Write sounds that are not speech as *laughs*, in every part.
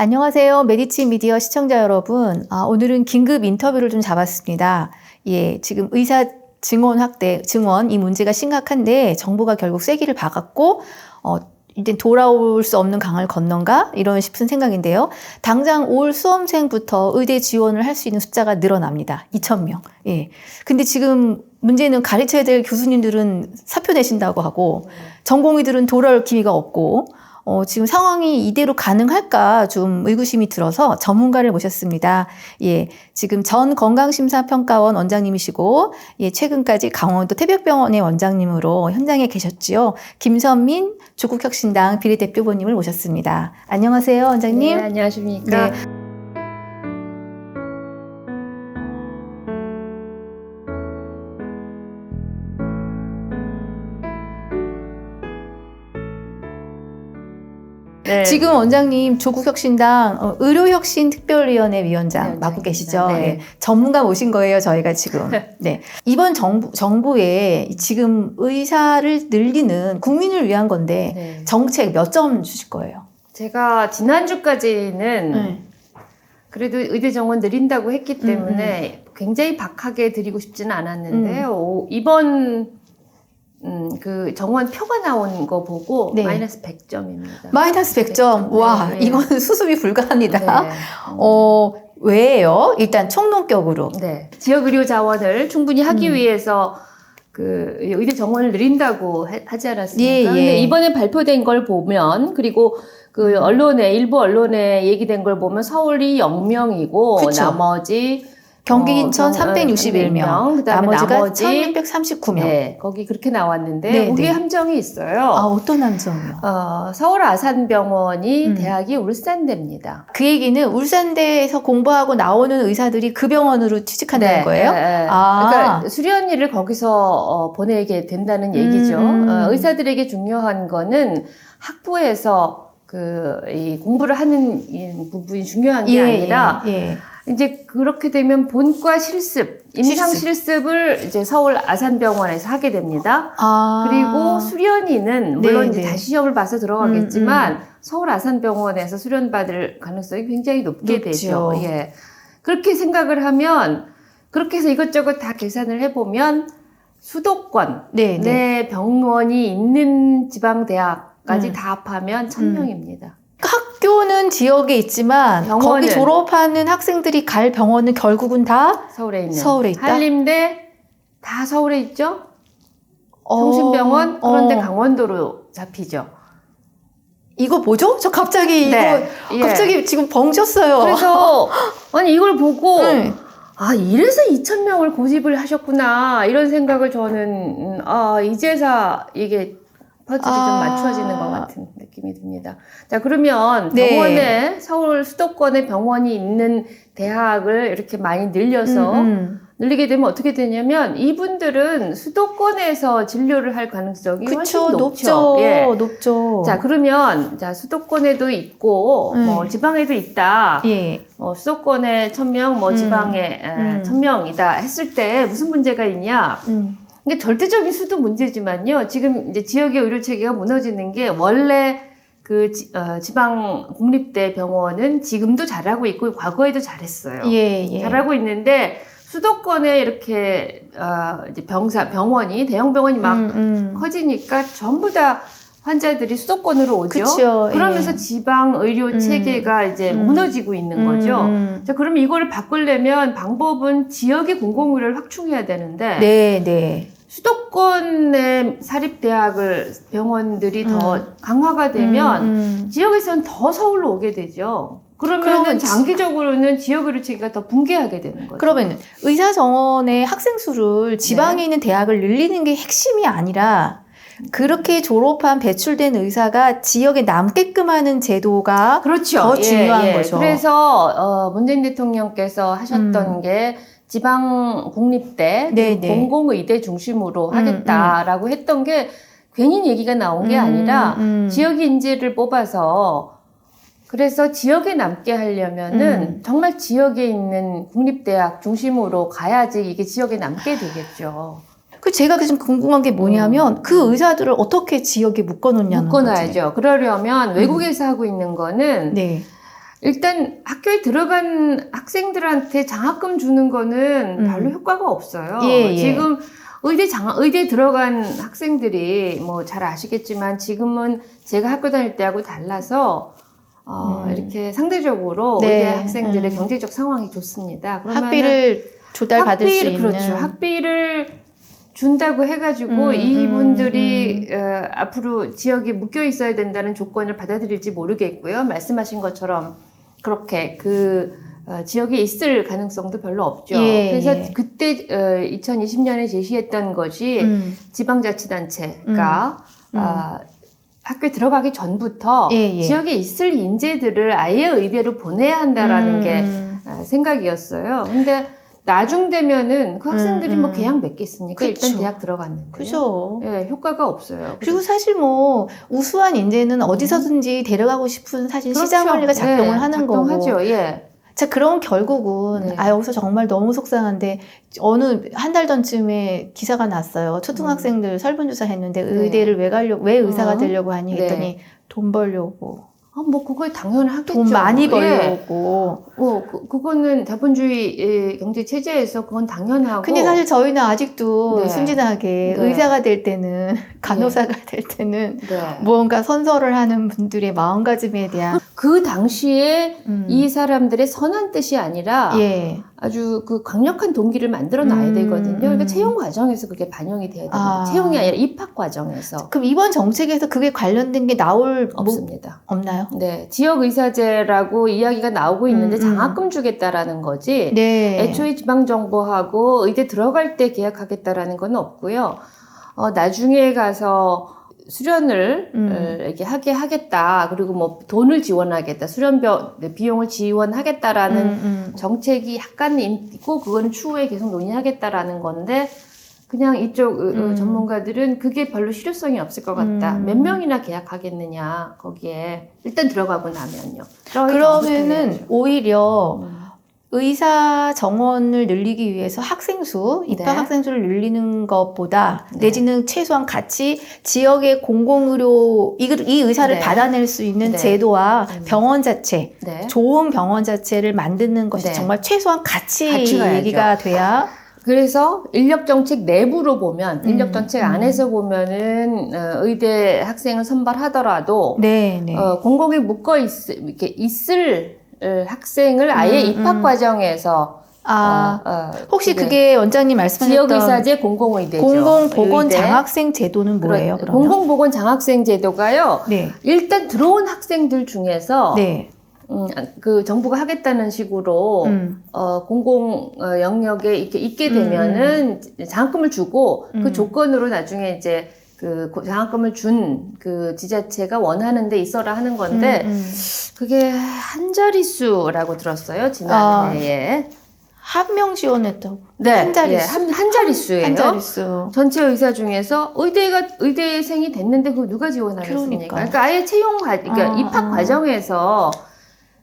안녕하세요. 메디치 미디어 시청자 여러분. 아, 오늘은 긴급 인터뷰를 좀 잡았습니다. 예, 지금 의사 증원 확대, 증원 이 문제가 심각한데 정부가 결국 쐐기를 박았고, 어, 이제 돌아올 수 없는 강을 건넌가? 이런 싶은 생각인데요. 당장 올 수험생부터 의대 지원을 할 수 있는 숫자가 늘어납니다. 2,000명. 예. 근데 지금 문제는 가르쳐야 될 교수님들은 사표 내신다고 하고, 전공의들은 돌아올 기미가 없고, 어, 지금 상황이 이대로 가능할까 좀 의구심이 들어서 전문가를 모셨습니다. 예, 지금 전 건강심사평가원 원장님이시고, 예, 최근까지 강원도 태백병원의 원장님으로 현장에 계셨지요. 김선민 조국혁신당 비례대표보님을 모셨습니다. 안녕하세요, 원장님. 네, 안녕하십니까. 네. 네. 지금 원장님 조국혁신당 어, 의료혁신특별위원회 위원장 위원장입니다. 맡고 계시죠? 네. 예, 전문가 모신 거예요, 저희가 지금. 네. 이번 정부, 정부에 지금 의사를 늘리는 국민을 위한 건데 네. 정책 몇 점 주실 거예요? 제가 지난주까지는 네. 그래도 의대 정원 늘린다고 했기 음, 때문에 굉장히 박하게 드리고 싶지는 않았는데 요 이번 음, 그 정원 표가 나온 거 보고 네. 마이너스 100점입니다. 마이너스 100점. 와, 네. 이거는 *laughs* 수습이 불가합니다. 네. 어, 왜요? 일단 총론격으로. 네. 지역 의료 자원을 충분히 하기 음. 위해서 그 의대 정원을 늘린다고 해- 하지 않았습니까? 예, 예. 근데 이번에 발표된 걸 보면 그리고 그 언론에 일부 언론에 얘기된 걸 보면 서울이 0명이고 그쵸. 나머지 경기 어, 인천 경- 361명, 그다음에 나머지가 나머지 1639명. 네, 거기 그렇게 나왔는데 네, 우리의 네. 함정이 있어요. 아, 어떤 함정이요? 어, 서울 아산병원이 음. 대학이 울산대입니다. 그 얘기는 울산대에서 공부하고 나오는 의사들이 그 병원으로 취직한다는 거예요? 네, 네. 아. 그러니까 수련일을 거기서 어, 보내게 된다는 얘기죠. 음. 어, 의사들에게 중요한 거는 학부에서 그 이 공부를 하는 이 부분이 중요한 게 아니라 예, 예. 이제 그렇게 되면 본과 실습, 임상 실습. 실습 을 이제 서울 아산병원에서 하게 됩니다. 아. 그리고 수련의는 물론 네, 이제 네. 다시 시험을 봐서 들어가겠지만 음, 서울 아산병원에서 수련 받을 가능성이 굉장히 높게 높죠. 되죠. 예. 그렇게 생각을 하면 그렇게 해서 이것저것 다 계산을 해보면 수도권 네, 네. 내 병원이 있는 지방 대학까지 음. 다 합하면 천 명입니다. 학교는 지역에 있지만 거기 병원은. 졸업하는 학생들이 갈 병원은 결국은 다 서울에 있는 서울에 있다? 한림대 다 서울에 있죠. 어, 성심병원 그런데 어. 강원도로 잡히죠. 이거 뭐죠? 저 갑자기 네, 이거 예. 갑자기 지금 벙쳤어요. 그래서 *laughs* 아니 이걸 보고 네. 아 이래서 2천 명을 고집을 하셨구나 이런 생각을 저는 음, 아 이제서 이게 퍼즐이 아. 좀 맞춰지는 것 같은 느낌이 듭니다. 자 그러면 네. 병원에 서울 수도권에 병원이 있는 대학을 이렇게 많이 늘려서 음, 음. 늘리게 되면 어떻게 되냐면 이분들은 수도권에서 진료를 할 가능성이 그쵸 훨씬 높죠. 높죠. 예. 높죠. 자 그러면 자 수도권에도 있고 음. 뭐 지방에도 있다. 예. 어, 수도권에 천명뭐 음. 지방에 에, 음. 천명이다 했을 때 무슨 문제가 있냐? 음. 이게 절대적인 수도 문제지만요. 지금 이제 지역의 의료 체계가 무너지는 게 원래 그 지, 어, 지방 국립대 병원은 지금도 잘하고 있고 과거에도 잘했어요. 예, 예. 잘하고 있는데 수도권에 이렇게 어, 이제 병사 병원이 대형 병원이 막 음, 음. 커지니까 전부 다 환자들이 수도권으로 오죠. 그쵸, 그러면서 예. 지방 의료 음. 체계가 이제 음. 무너지고 있는 거죠. 음, 자, 그럼 이거를 바꾸려면 방법은 지역의 공공의료를 확충해야 되는데 음. 네, 네. 수도권의 사립대학을 병원들이 더 강화가 되면 음, 음. 지역에서는 더 서울로 오게 되죠. 그러면 장기적으로는 지역 의료 체계가 더 붕괴하게 되는 거죠. 그러면 의사 정원의 학생 수를 지방에 네. 있는 대학을 늘리는 게 핵심이 아니라 그렇게 졸업한 배출된 의사가 지역에 남게끔 하는 제도가 그렇죠. 더 중요한 거죠. 그래서 어, 문재인 대통령께서 하셨던 음. 게 지방 국립대 네, 네. 공공의대 중심으로 음, 하겠다라고 했던 게 괜히 얘기가 나온 게 음, 아니라 음. 지역 인재를 뽑아서 그래서 지역에 남게 하려면은 음. 정말 지역에 있는 국립대학 중심으로 가야지 이게 지역에 남게 되겠죠. 그 제가 좀 궁금한 게 뭐냐면 그 의사들을 어떻게 지역에 묶어놓냐는 거지. 묶어놔야죠. 그러려면 외국에서 하고 있는 거는 네. 일단 학교에 들어간 학생들한테 장학금 주는 거는 음. 별로 효과가 없어요. 예, 예. 지금 의대 장 의대 들어간 학생들이 뭐 잘 아시겠지만 지금은 제가 학교 다닐 때하고 달라서 어, 음. 이렇게 상대적으로 네, 의대 학생들의 음. 경제적 상황이 좋습니다. 학비를 조달 받을 수 학비를, 있는 그렇죠. 학비를 준다고 해가지고 음, 이분들이 어, 앞으로 지역에 묶여 있어야 된다는 조건을 받아들일지 모르겠고요. 말씀하신 것처럼 그렇게 그 어, 지역에 있을 가능성도 별로 없죠. 예, 그래서 예. 그때 어, 2020년에 제시했던 것이 음, 지방자치단체가 음. 아, 학교에 들어가기 전부터 예, 예. 지역에 있을 인재들을 아예 의대로 보내야 한다라는 음, 게 음. 아, 생각이었어요. 근데 나중 되면은 그 학생들이 음, 뭐 음. 계약 맺겠습니까? 그쵸. 일단 대학 들어갔는데. 그죠. 예, 효과가 없어요. 그리고 사실 뭐 우수한 인재는 어디서든지 데려가고 싶은 사실 그렇죠. 시장 원리가 작동을 예, 하는 작동하죠. 거고. 예. 자, 그럼 결국은 네. 아 여기서 정말 너무 속상한데 어느 한 달 전쯤에 기사가 났어요. 초등학생들 설문조사 했는데 음. 네. 의대를 왜 가려고 왜 의사가 어. 되려고 하니 네. 했더니 돈 벌려고 아, 뭐 그거 당연하겠죠. 돈 많이 예. 벌려고. 어, 그, 그거는 자본주의 예, 경제 체제에서 그건 당연하고. 근데 사실 저희는 아직도 네. 순진하게 네. 의사가 될 때는 *laughs* 간호사가 될 때는 네. 무언가 선서를 하는 분들의 마음가짐에 대한 그 당시에 음, 이 사람들의 선한 뜻이 아니라 예. 아주 그 강력한 동기를 만들어 놔야 음, 되거든요. 그러니까 음. 채용 과정에서 그게 반영이 돼야 됩니다. 아. 채용이 아니라 입학 과정에서 그럼 이번 정책에서 그게 관련된 게 나올 뭐, 없습니다. 없나요? 네, 지역 의사제라고 이야기가 나오고 있는데 음, 음. 장학금 주겠다라는 거지. 네. 애초에 지방 정보하고 의대 들어갈 때 계약하겠다라는 건 없고요. 어, 나중에 가서 수련을 음. 어, 이렇게 하게 하겠다. 그리고 뭐 돈을 지원하겠다. 수련 벼- 네, 비용을 지원하겠다라는 음, 음. 정책이 약간 있고 그거는 추후에 계속 논의하겠다라는 건데 그냥 이쪽 음. 전문가들은 그게 별로 실효성이 없을 것 같다. 음. 몇 명이나 계약하겠느냐 거기에 일단 들어가고 나면요. 그러면은 오히려. 음. 의사 정원을 늘리기 위해서 학생 수, 입학 네. 학생 수를 늘리는 것보다 네. 내지는 최소한 같이 지역의 공공의료 이, 이 의사를 네. 받아낼 수 있는 네. 제도와 음. 병원 자체, 네. 좋은 병원 자체를 만드는 것이 네. 정말 최소한 같이, 같이. 얘기가 돼야 그래서 인력 정책 내부로 보면 음, 인력 정책 음. 안에서 보면은 어, 의대 학생을 선발하더라도 네, 네. 어, 공공에 묶어 있, 이렇게 있을 어, 학생을 아예 음, 입학 음. 과정에서 아, 어, 어, 혹시 그게 원장님 말씀하셨던 지역의사제 공공의대죠. 공공보건 의대. 장학생 제도는 뭐예요? 그러면? 공공보건 장학생 제도가요. 네, 일단 들어온 학생들 중에서 네, 음, 그 정부가 하겠다는 식으로 음, 어, 공공 어, 영역에 이렇게 있게 음, 되면은 장학금을 주고 음. 그 조건으로 나중에 이제 그 고- 장학금을 준 그 지자체가 원하는 데 있어라 하는 건데 음, 음. 그게 한 자릿수라고 들었어요 아. 지난해에 한 명 지원했다고. 네, 한 자릿수. 예, 한, 한 자릿수예요. 한 자릿수. 전체 의사 중에서 의대가 의대생이 됐는데 그거 누가 지원하겠습니까? 그러니까. 그러니까 아예 채용 과 그러니까 아, 입학 아. 과정에서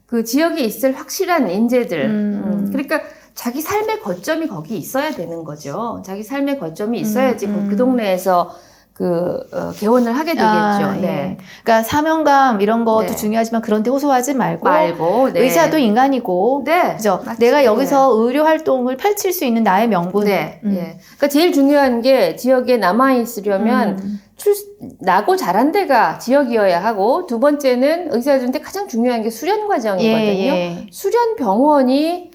그 지역에 있을 확실한 인재들. 음, 음. 그러니까 자기 삶의 거점이 거기 있어야 되는 거죠. 자기 삶의 거점이 있어야지 음, 그- 음. 그 동네에서 그 어, 개원을 하게 되겠죠. 아, 네. 예. 그러니까 사명감 이런 것도 네. 중요하지만 그런데 호소하지 말고, 말고 네. 의사도 인간이고 네. 그죠? 맞죠. 내가 여기서 의료 활동을 펼칠 수 있는 나의 명분. 네. 음. 예. 그러니까 제일 중요한 게 지역에 남아 있으려면 음. 출, 나고 자란 데가 지역이어야 하고 두 번째는 의사들한테 가장 중요한 게 수련 과정이거든요. 예, 예. 수련 병원이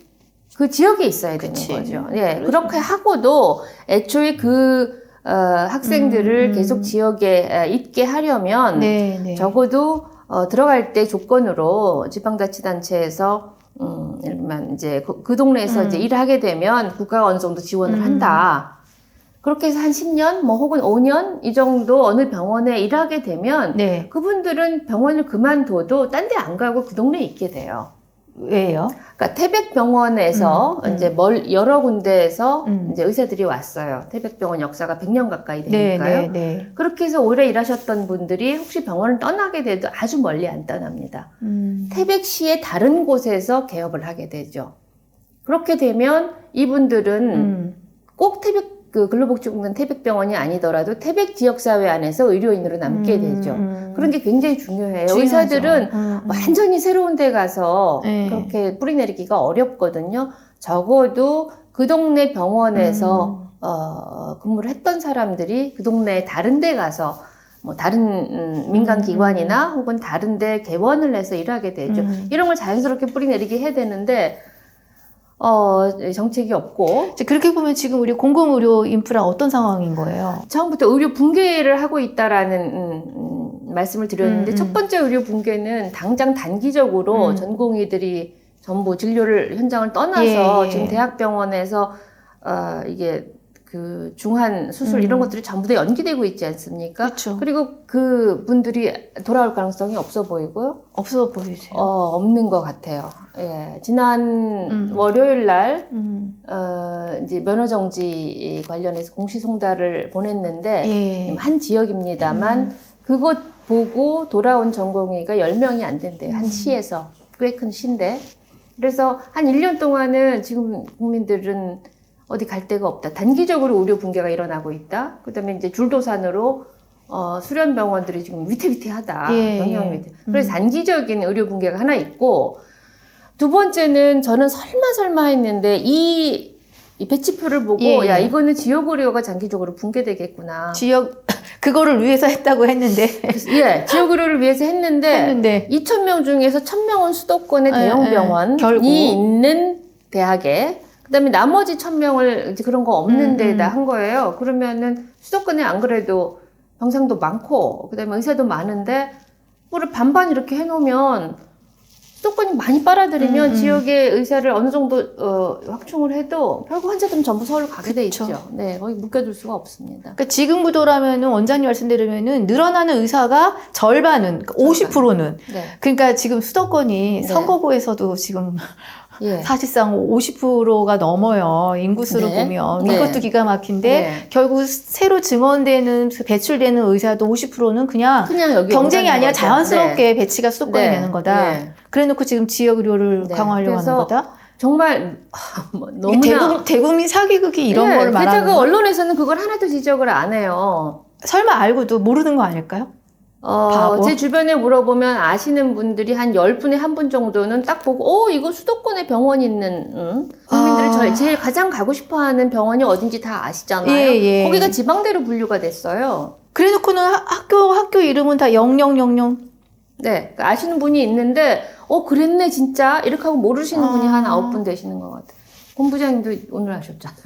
그 지역에 있어야 되는 그치. 거죠. 예, 그렇죠. 그렇게 하고도 애초에 그 어, 학생들을 음, 음. 계속 지역에 에, 있게 하려면 네, 네. 적어도 어, 들어갈 때 조건으로 지방자치단체에서 음, 예를 들면 이제 그, 그 동네에서 음. 이제 일을 하게 되면 국가가 어느 정도 지원을 음. 한다. 그렇게 해서 한 10년, 뭐 혹은 5년 이 정도 어느 병원에 일하게 되면 네. 그분들은 병원을 그만둬도 딴 데 안 가고 그 동네에 있게 돼요. 왜요? 그러니까 태백병원에서 음, 음. 이제 멀 여러 군데에서 음. 이제 의사들이 왔어요. 태백병원 역사가 100년 가까이 네, 되니까요. 네, 네. 그렇게 해서 오래 일하셨던 분들이 혹시 병원을 떠나게 돼도 아주 멀리 안 떠납니다. 음. 태백시의 다른 곳에서 개업을 하게 되죠. 그렇게 되면 이분들은 음. 꼭 태백 그 근로복지공단 태백병원이 아니더라도 태백 지역사회 안에서 의료인으로 남게 음, 되죠. 음. 그런 게 굉장히 중요해요. 중요하죠. 의사들은 음, 음. 완전히 새로운 데 가서 네. 그렇게 뿌리내리기가 어렵거든요. 적어도 그 동네 병원에서 음. 어, 근무를 했던 사람들이 그 동네 다른 데 가서 뭐 다른 음, 민간 음. 기관이나 혹은 다른 데 개원을 해서 일하게 되죠. 음. 이런 걸 자연스럽게 뿌리내리게 해야 되는데 어, 정책이 없고 그렇게 보면 지금 우리 공공의료 인프라 어떤 상황인 거예요? 처음부터 의료 붕괴를 하고 있다라는 음, 음, 말씀을 드렸는데 음, 음. 첫 번째 의료 붕괴는 당장 단기적으로 음. 전공의들이 전부 진료를 현장을 떠나서 예, 예. 지금 대학병원에서 어, 이게 그 중한 수술 음. 이런 것들이 전부 다 연기되고 있지 않습니까? 그렇죠. 그리고 그 분들이 돌아올 가능성이 없어 보이고요. 없어 보이세요. 어, 없는 것 같아요. 예. 지난 음. 월요일 날 음. 어, 이제 면허 정지 관련해서 공시송달을 보냈는데 예. 한 지역입니다만 음. 그것 보고 돌아온 전공의가 10명이 안 된대요. 한 음. 시에서. 꽤 큰 시인데. 그래서 한 1년 동안은 지금 국민들은 어디 갈 데가 없다. 단기적으로 의료 붕괴가 일어나고 있다. 그다음에 이제 줄도산으로 어, 수련 병원들이 지금 위태위태하다. 예, 경영 예. 위태. 그래서 음. 단기적인 의료 붕괴가 하나 있고 두 번째는 저는 설마 설마 했는데 이, 이 배치표를 보고 예, 야 예. 이거는 지역 의료가 장기적으로 붕괴되겠구나. 지역 *laughs* 그거를 위해서 했다고 했는데 예, 지역 의료를 위해서 했는데 했는데 2천 명 중에서 1,000명은 수도권의 예, 대형 예. 병원이. 있는 대학에 그다음에 나머지 1,000명을 이제 그런 거 없는 음, 데다 음. 한 거예요. 그러면은 수도권에 안 그래도 병상도 많고 그다음에 의사도 많은데 뭐를 반반 이렇게 해 놓으면 수도권이 많이 빨아들이면 음, 음. 지역의 의사를 어느 정도 어, 확충을 해도 결국 환자들은 전부 서울 가게 돼 그쵸. 있죠. 네, 거기 묶여둘 수가 없습니다. 그러니까 지금 구도라면은 원장님 말씀대로면은 늘어나는 의사가 절반은 그러니까 50%는 네, 그러니까 지금 수도권이 네. 선거구에서도 지금 예. 사실상 50%가 넘어요. 인구수로 네. 보면 네. 이것도 기가 막힌데 네. 결국 새로 증원되는 배출되는 의사도 50%는 그냥 그냥 여기 경쟁이 아니라 거죠. 자연스럽게 배치가 수도권에 네. 되는 거다. 네. 그래놓고 지금 지역 의료를 네. 강화하려고 하는 거다. 정말 아, *laughs* 뭐 너무나 대국민, 대국 민 사기극이 이런 네, 거를 말하는 게다가 거 언론에서는 그걸 하나도 지적을 안 해요. 설마 알고도 모르는 거 아닐까요? 어, 바보. 제 주변에 물어보면 아시는 분들이 한 10분에 한 분 정도는 딱 보고, 어, 이거 수도권에 병원 있는, 응? 국민들이 아. 저 제일 가장 가고 싶어 하는 병원이 어딘지 다 아시잖아요. 예, 예. 거기가 지방대로 분류가 됐어요. 그래 놓고는 하- 학교 학교 이름은 다 0000 네. 그 아시는 분이 있는데, 어, 그랬네, 진짜. 이렇게 하고 모르시는 분이 아. 한 아홉 분 되시는 것 같아요. 본부장님도 오늘 하셨잖아요.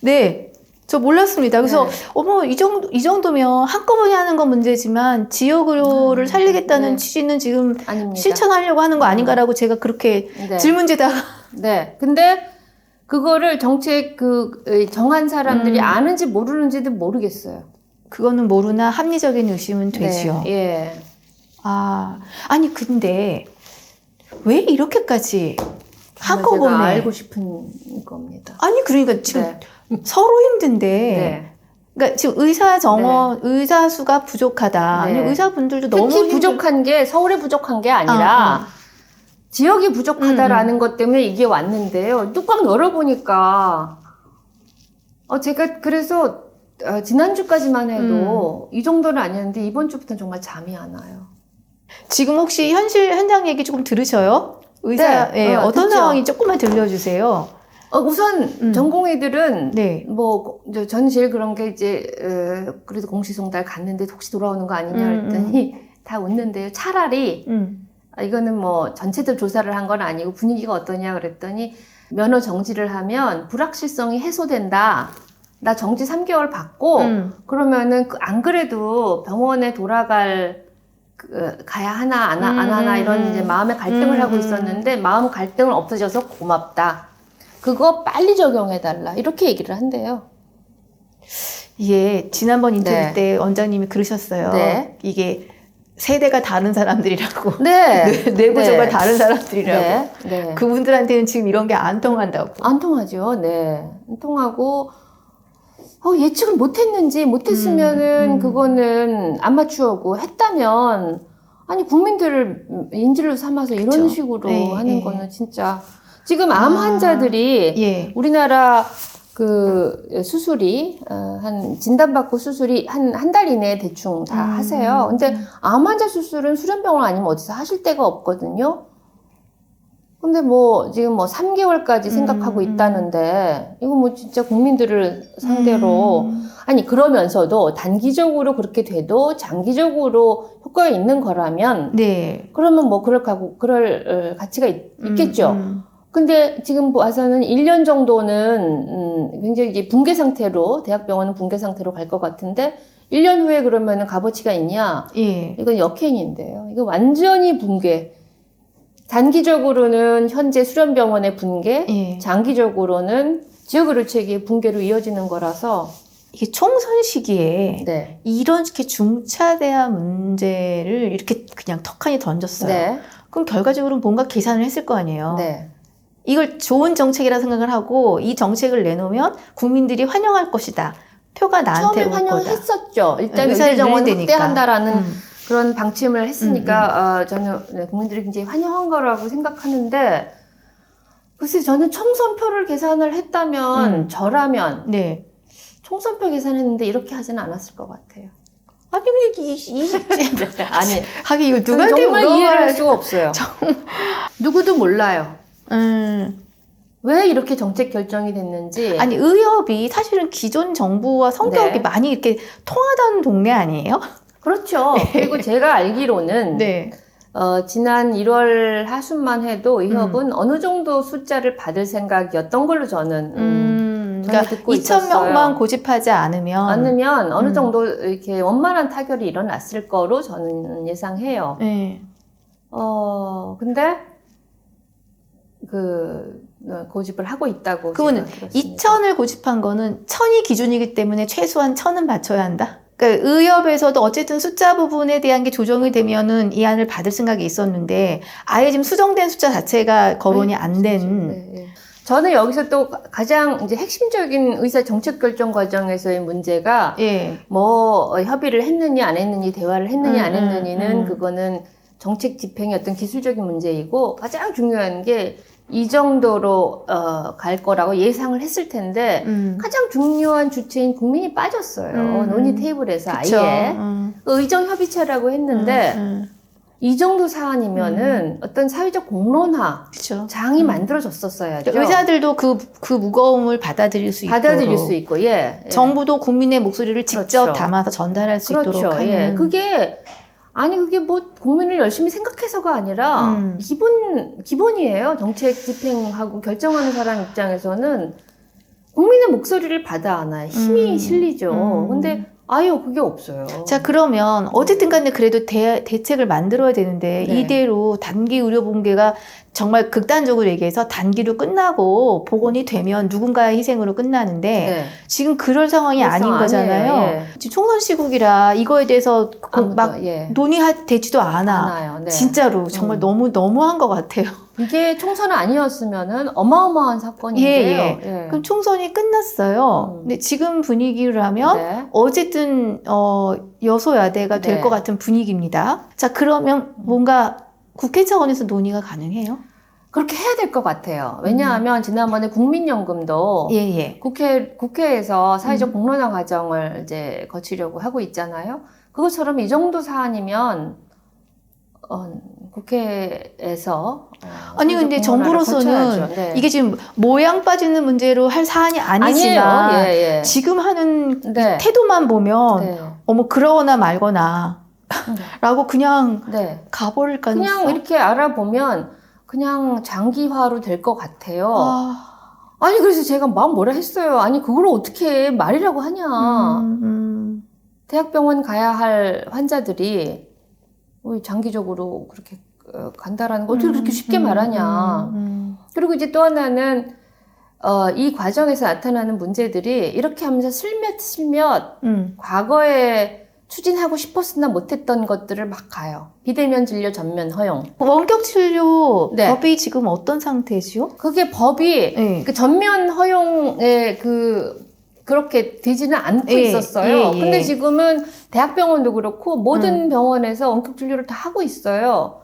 네. 저 몰랐습니다. 그래서 네. 어머 이 정도 이 정도면 한꺼번에 하는 건 문제지만 지역 의료를 음, 살리겠다는 네. 취지는 지금 아닙니다. 실천하려고 하는 거 아닌가라고 제가 그렇게 네. 질문지다가 네. 근데 그거를 정책 그 의, 정한 사람들이 음. 아는지 모르는지도 모르겠어요. 그거는 모르나 합리적인 의심은 되지요. 네. 예. 아 아니 근데 왜 이렇게까지 한꺼번에 알고 싶은 겁니다. 아니 그러니까 지금 네. 서로 힘든데 네. 그러니까 지금 의사 정원 의사 수가 부족하다. 네. 아니 의사분들도 너무 특히 힘들- 부족한 게 서울에 부족한 게 아니라 아, 아. 지역이 부족하다라는 것 때문에 이게 왔는데요. 뚜껑 열어보니까 어 제가 그래서 어, 지난주까지만 해도 음. 이 정도는 아니었는데 이번 주부터는 정말 잠이 안 와요. 지금 혹시 현실 현장 얘기 조금 들으셔요? 의사 네, 예, 어, 듣죠. 상황이 조금만 들려주세요. 어, 우선 음. 전공의들은 네. 뭐 저- 저는 제일 그런 게 이제 어, 그래도 공시송달 갔는데 혹시 돌아오는 거 아니냐 음, 했더니 *laughs* 다 웃는데요. 차라리 음. 아, 이거는 뭐 전체적 조사를 한 건 아니고 분위기가 어떠냐 그랬더니 면허 정지를 하면 불확실성이 해소된다. 나 정지 3개월 받고 음. 그러면은 그- 안 그래도 병원에 돌아갈 그, 가야 하나 안, 하- 안 음, 하나 이런 음. 이제 마음의 갈등을 음, 하고 음. 있었는데 마음 갈등을 없어져서 고맙다. 그거 빨리 적용해 달라. 이렇게 얘기를 한대요. 이게 지난번 인터뷰 네. 때 원장님이 그러셨어요. 네. 이게 세대가 다른 사람들이라고 네. *laughs* 뇌 구조가 네. 다른 사람들이라고 네. 네. 그분들한테는 지금 이런 게 안 통한다고. 안 통하죠. 네. 안 통하고, 어, 예측을 못 했는지, 못 했으면은, 음, 음. 그거는 아마추어고, 했다면, 아니, 국민들을 인질로 삼아서 이런. 식으로 네, 하는 네. 거는 진짜, 지금 암 아. 환자들이 예. 우리나라 그 수술이 어, 한 진단받고 수술이 한 한 달 이내에 대충 다 음. 하세요. 근데 암 환자 수술은 수련병원 아니면 어디서 하실 데가 없거든요. 근데 뭐 지금 뭐 3개월까지 생각하고 음, 음. 있다는데 이거 뭐 진짜 국민들을 상대로 음. 아니 그러면서도 단기적으로 그렇게 돼도 장기적으로 효과가 있는 거라면 네. 그러면 뭐 그럴 가고 그럴 어, 가치가 있, 겠죠 음, 근데 지금 와서는 1년 정도는 음, 굉장히 이제 붕괴 상태로 대학병원은 붕괴 상태로 갈 것 같은데 1년 후에 그러면은 값어치가 있냐? 음. 예. 이건 역행인데요. 이거 완전히 붕괴. 단기적으로는 현재 수련병원의 붕괴, 예. 장기적으로는 지역의료 체계의 붕괴로 이어지는 거라서 이게 총선 시기에 네. 이런 이렇게 중차대한 문제를 이렇게 그냥 턱하니 던졌어요. 네. 그럼 결과적으로 뭔가 계산을 했을 거 아니에요. 네. 이걸 좋은 정책이라 생각을 하고 이 정책을 내놓으면 국민들이 환영할 것이다. 표가 나한테 처음에 올 환영을 거다. 했었죠. 일단 늘려야 되니까. 확대한다라는 음. 그런 방침을 했으니까 어, 저는 네, 국민들이 굉장히 환영한 거라고 생각하는데 글쎄 저는 총선표를 계산을 했다면 음. 저라면 네. 총선표 계산했는데 이렇게 하지는 않았을 것 같아요. 아니 근데 이, 이, *laughs* 아니 하긴 저는 누구한테 정말 이해를 할 물어봐야 수가 없어요. *laughs* 누구도 몰라요. 음. 왜 이렇게 정책 결정이 됐는지. 아니 의협이 사실은 기존 정부와 성격이 네. 많이 이렇게 통하던 동네 아니에요? 그렇죠. *laughs* 그리고 제가 알기로는 네. 어, 지난 1월 하순만 해도 의협은 음. 어느 정도 숫자를 받을 생각이었던 걸로 저는 음, 음, 그러니까 듣고 2천 있었어요. 명만 고집하지 않으면 않으면 어느 음. 정도 이렇게 원만한 타결이 일어났을 거로 저는 예상해요. 네. 어, 근데 그 어, 고집을 하고 있다고 그거는 제가 들었습니다. 2천을 고집한 거는 천이 기준이기 때문에 최소한 천은 맞춰야 한다. 그러니까 의협에서도 어쨌든 숫자 부분에 대한 게 조정이 되면은 이 안을 받을 생각이 있었는데 아예 지금 수정된 숫자 자체가 거론이 안 된. 네, 네. 저는 여기서 또 가장 이제 핵심적인 의사 정책 결정 과정에서의 문제가 예. 뭐 어, 협의를 했느냐 안 했느니 대화를 했느냐 음, 안 했느니는 음, 음. 그거는 정책 집행의 어떤 기술적인 문제이고 가장 중요한 게 이 정도로 어, 갈 거라고 예상을 했을 텐데 음. 가장 중요한 주체인 국민이 빠졌어요 음. 논의 테이블에서 그쵸. 아예 음. 의정 협의체라고 했는데 음, 이 정도 사안이면은 어떤 사회적 공론화 그렇죠. 장이 음. 만들어졌었어야죠. 의사들도 그, 그 무거움을 받아들일 수 있도록 받아들일 수 있고, 예. 예. 정부도 국민의 목소리를 직접 그렇죠. 담아서 전달할 수 그렇죠. 있도록 하는 예. 그게 아니 그게 뭐 국민을 열심히 생각해서가 아니라 음. 기본 기본이에요. 정책 집행하고 결정하는 사람 입장에서는 국민의 목소리를 받아 안아야 힘이 음. 실리죠. 음. 근데 아유 그게 없어요. 자 그러면 어쨌든 간에 그래도 대, 대책을 만들어야 되는데 네. 이대로 단기 의료 붕괴가 정말 극단적으로 얘기해서 단기로 끝나고 복원이 되면 누군가의 희생으로 끝나는데 네. 지금 그럴 상황이 아닌 거잖아요. 아니에요. 지금 총선 시국이라 이거에 대해서 그 막 예. 논의되지도 않아. 네. 진짜로 정말 음. 너무 너무한 것 같아요. 이게 총선 아니었으면은 어마어마한 사건인데요. 예, 예. 그럼 총선이 끝났어요. 음. 근데 지금 분위기라면 네. 어쨌든 어, 여소야대가 될 네. 것 같은 분위기입니다. 자 그러면 뭔가 국회 차원에서 논의가 가능해요? 그렇게 해야 될 것 같아요. 왜냐하면 지난번에 국민연금도 음. 예예. 국회 국회에서 사회적 음. 공론화 과정을 이제 거치려고 하고 있잖아요. 그것처럼 이 정도 사안이면 어, 국회에서 어, 아니 근데 정부로서는. 네. 이게 지금 모양 빠지는 문제로 할 사안이 아니지만. 예, 예. 지금 하는 네. 태도만 보면 네. 어머 그러거나 말거나 네. 라고 그냥 네. 가버릴 가능성. 그냥 이렇게 알아보면 그냥 장기화로 될 것 같아요. 아, 아니 그래서 제가 마음 뭐라 했어요. 아니 그걸 어떻게 말이라고 하냐. 음, 음. 대학병원 가야 할 환자들이 왜 장기적으로 그렇게 어, 간다라는 걸 어떻게 그렇게 쉽게 음, 말하냐. 음, 음. 그리고 이제 또 하나는 어, 이 과정에서 나타나는 문제들이 이렇게 하면서 슬몇 음. 과거에 추진하고 싶었으나 못했던 것들을 막 가요. 비대면 진료 전면 허용. 원격 치료 네. 법이 지금 어떤 상태지요? 그게 법이 네. 그 전면 허용에 그 그렇게 되지는 않고 예, 있었어요. 예, 예. 근데 지금은 대학병원도 그렇고 모든 음. 병원에서 원격 진료를 다 하고 있어요.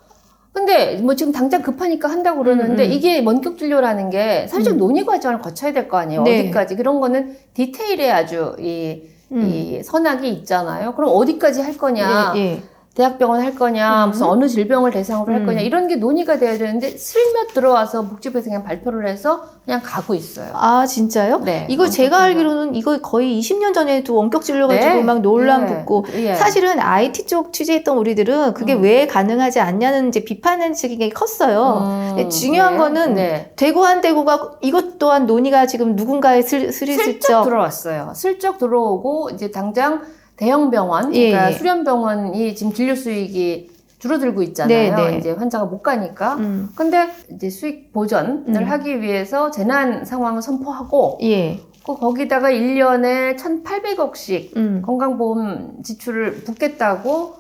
근데 뭐 지금 당장 급하니까 한다고 그러는데 음, 음. 이게 원격 진료라는 게 사실 음. 논의 과정을 거쳐야 될 거 아니에요. 네. 어디까지 그런 거는 디테일에 아주 이, 음. 이 선악이 있잖아요. 그럼 어디까지 할 거냐? 예, 예. 대학병원 할 거냐, 음. 무슨 어느 질병을 대상으로 할 음. 거냐, 이런 게 논의가 돼야 되는데, 슬며 들어와서 복지부에서 그냥 발표를 해서 그냥 가고 있어요. 아 진짜요? 네. 이거 제가. 알기로는 이거 거의 20년 전에도 원격 진료 가지고 네. 막 논란 네. 붙고 예. 사실은 IT 쪽 취재했던 우리들은 그게 음. 왜 가능하지 않냐는 이제 비판은 측이 컸어요. 음, 네, 중요한 네. 거는 네. 되고 안 되고가 이것 또한 논의가 지금 누군가의 슬, 슬쩍 스리슬쩍 들어왔어요. 슬쩍 들어오고, 이제 당장 대형 병원, 예, 그러니까 예. 수련 병원이 지금 진료 수익이 줄어들고 있잖아요. 네, 네. 이제 환자가 못 가니까. 음, 근데 이제 수익 보전을 음. 하기 위해서 재난 상황을 선포하고, 예, 그 거기다가 1년에 1,800억씩 음, 건강보험 지출을 붓겠다고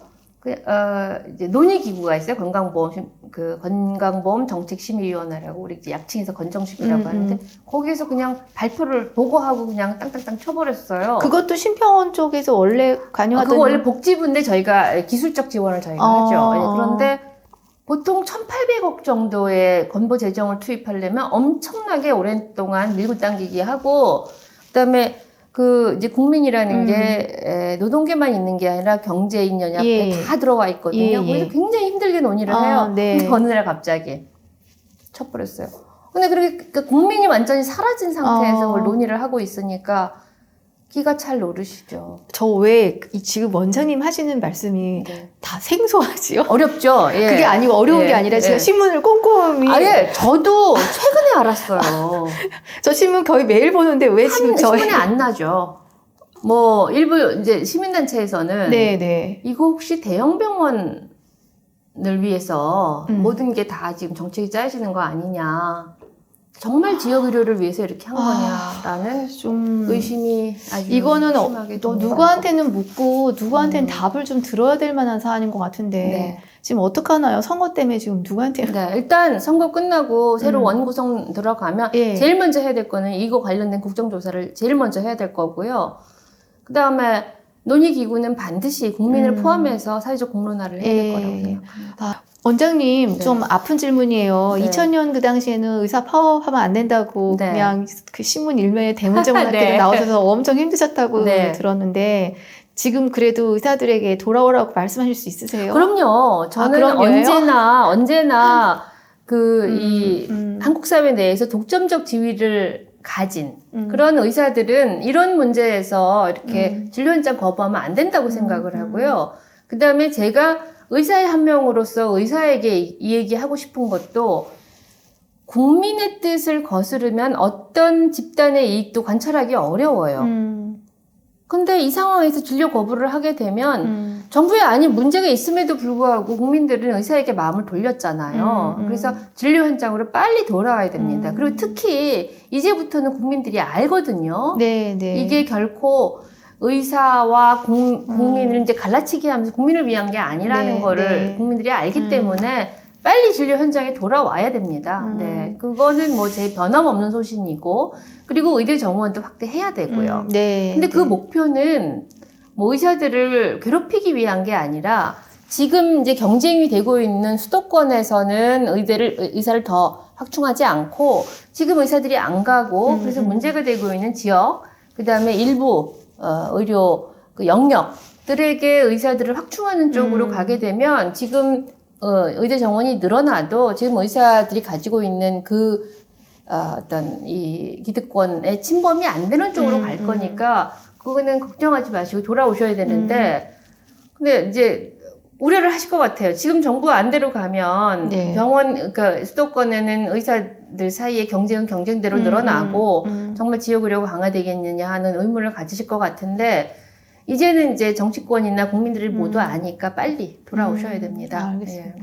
그, 어, 이제 논의 기구가 있어요. 건강보험, 심- 그, 건강보험 정책심의위원회라고 우리 이제 약칭해서 건정심이라고 음, 하는데, 음. 거기에서 그냥 발표를 보고하고 그냥 땅땅땅 쳐버렸어요. 그것도 심평원 쪽에서 원래 아, 관여하던 그거 원래 복지부인데 저희가 기술적 지원을 저희가 어, 하죠. 예, 어. 그런데 보통 1,800억 정도의 건보 재정을 투입하려면 엄청나게 오랜 동안 밀고 당기기 하고 그다음에 그 이제 국민이라는 음. 게 에, 노동계만 있는 게 아니라 경제인 연합에 예. 다 들어와 있거든요. 예, 예. 그래서 굉장히 힘들게 논의를 아, 해요. 네. 근데 어느 날 갑자기 쳐버렸어요. 근데 그렇게 그 국민이 완전히 사라진 상태에서 어. 그걸 논의를 하고 있으니까 기가 찰 노릇이죠. 저 왜 지금 원장님 하시는 말씀이 네. 다 생소하지요? 어렵죠. *laughs* 예. 그게 아니고 어려운 예, 게 아니라 제가 예. 신문을 꼼꼼히 아예 저도 최근에 알았어요. *laughs* 저 신문 거의 매일 보는데 왜 지금 한 저희 신문에 안 나죠. 뭐 일부 이제 시민단체에서는 네네 이거 혹시 대형 병원을 위해서 음. 모든 게 다 지금 정책이 짜여지는 거 아니냐. 정말 지역 의료를 위해서 이렇게 한 아, 거냐라는 좀 의심이 이거는 어, 듭니다. 누구한테는 묻고 누구한테는 음. 답을 좀 들어야 될 만한 사안인 것 같은데 네. 지금 어떡하나요? 선거 때문에 지금 누구한테 네, 일단 선거 끝나고 새로 음. 원구성 들어가면 예. 제일 먼저 해야 될 거는 이거 관련된 국정조사를 제일 먼저 해야 될 거고요. 그 다음에 논의기구는 반드시 국민을 음. 포함해서 사회적 공론화를 해야 될 예. 거라고 생각합니다. 원장님 네. 좀 아픈 질문이에요. 네. 2000년 그 당시에는 의사 파업하면 안 된다고 네. 그냥 그 신문 일면에 대문짝만 *laughs* 네. 나오셔서 엄청 힘드셨다고 네. 들었는데 지금 그래도 의사들에게 돌아오라고 말씀하실 수 있으세요? 그럼요. 저는 아? 언제나 *laughs* 언제나 그 음, 이 음, 한국 사회 내에서 독점적 지위를 가진 음. 그런 의사들은 이런 문제에서 이렇게 음. 진료 현장 거부하면 안 된다고 음, 생각을 음. 하고요. 그 다음에 제가 의사의 한 명으로서 의사에게 이- 이 얘기하고 싶은 것도 국민의 뜻을 거스르면 어떤 집단의 이익도 관찰하기 어려워요. 음, 근데 이 상황에서 진료 거부를 하게 되면 음. 정부에 아닌 문제가 있음에도 불구하고 국민들은 의사에게 마음을 돌렸잖아요. 음, 음. 그래서 진료 현장으로 빨리 돌아와야 됩니다. 음. 그리고 특히 이제부터는 국민들이 알거든요. 네, 네. 이게 결코 의사와 공, 음. 국민을 이제 갈라치기 하면서 국민을 위한 게 아니라는 네, 거를 네. 국민들이 알기 음. 때문에 빨리 진료 현장에 돌아와야 됩니다. 음. 네. 그거는 뭐 제 변함없는 소신이고, 그리고 의대 정원도 확대해야 되고요. 음, 네. 근데 그 네. 목표는 뭐 의사들을 괴롭히기 위한 게 아니라 지금 이제 경쟁이 되고 있는 수도권에서는 의대를 의- 의사를 더 확충하지 않고 지금 의사들이 안 가고 음, 그래서 음. 문제가 되고 있는 지역 그 다음에 일부 어, 의료 그 영역들에게 의사들을 확충하는 쪽으로 음. 가게 되면 지금 어, 의대 정원이 늘어나도 지금 의사들이 가지고 있는 그 어, 어떤 이 기득권의 침범이 안 되는 쪽으로 음, 갈 음. 거니까 그거는 걱정하지 마시고 돌아오셔야 되는데 근데 이제 우려를 하실 것 같아요. 지금 정부 안대로 가면 네. 병원 그러니까 수도권에는 의사들 사이에 경쟁은 경쟁대로 음, 늘어나고 음, 음. 정말 지역 의료가 강화되겠느냐 하는 의문을 가지실 것 같은데 이제는 이제 정치권이나 국민들이 모두 음. 아니까 빨리 돌아오셔야 음, 됩니다. 알겠습니다.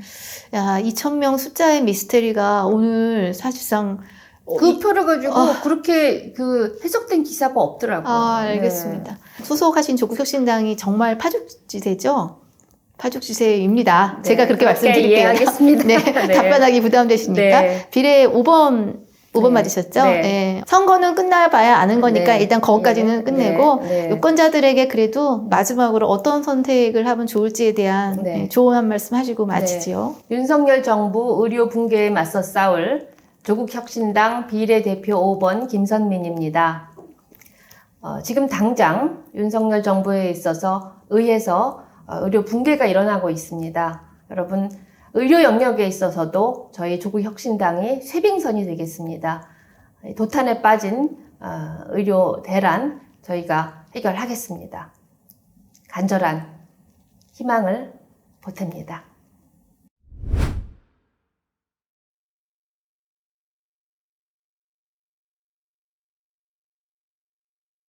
예. 야, 2,000명 숫자의 미스테리가 오늘 사실상 어, 그 이- 표를 가지고 아. 그렇게 그 해석된 기사가 없더라고요. 아, 네. 알겠습니다. 소속하신 조국혁신당이 정말 파죽지세죠? 파죽지세입니다. 네, 제가 그렇게 말씀드릴게요. 이해하겠습니다. *laughs* 네, *laughs* 네. 답변하기 부담되시니까. 네. 비례 5번 5번 네. 맞으셨죠? 네. 예. 선거는 끝나봐야 아는 거니까 네. 일단 거기까지는 네. 끝내고 네. 네. 유권자들에게 그래도 마지막으로 어떤 선택을 하면 좋을지에 대한 네. 예, 조언 한 말씀 하시고 마치지요. 윤석열 정부 의료 붕괴에 맞서 싸울 조국혁신당 비례대표 5번 김선민입니다. 어, 지금 당장 윤석열 정부에 있어서 의회에서 어, 의료 붕괴가 일어나고 있습니다. 여러분, 의료 영역에 있어서도 저희 조국혁신당이 쇄빙선이 되겠습니다. 도탄에 빠진 어, 의료 대란 저희가 해결하겠습니다. 간절한 희망을 보탭니다.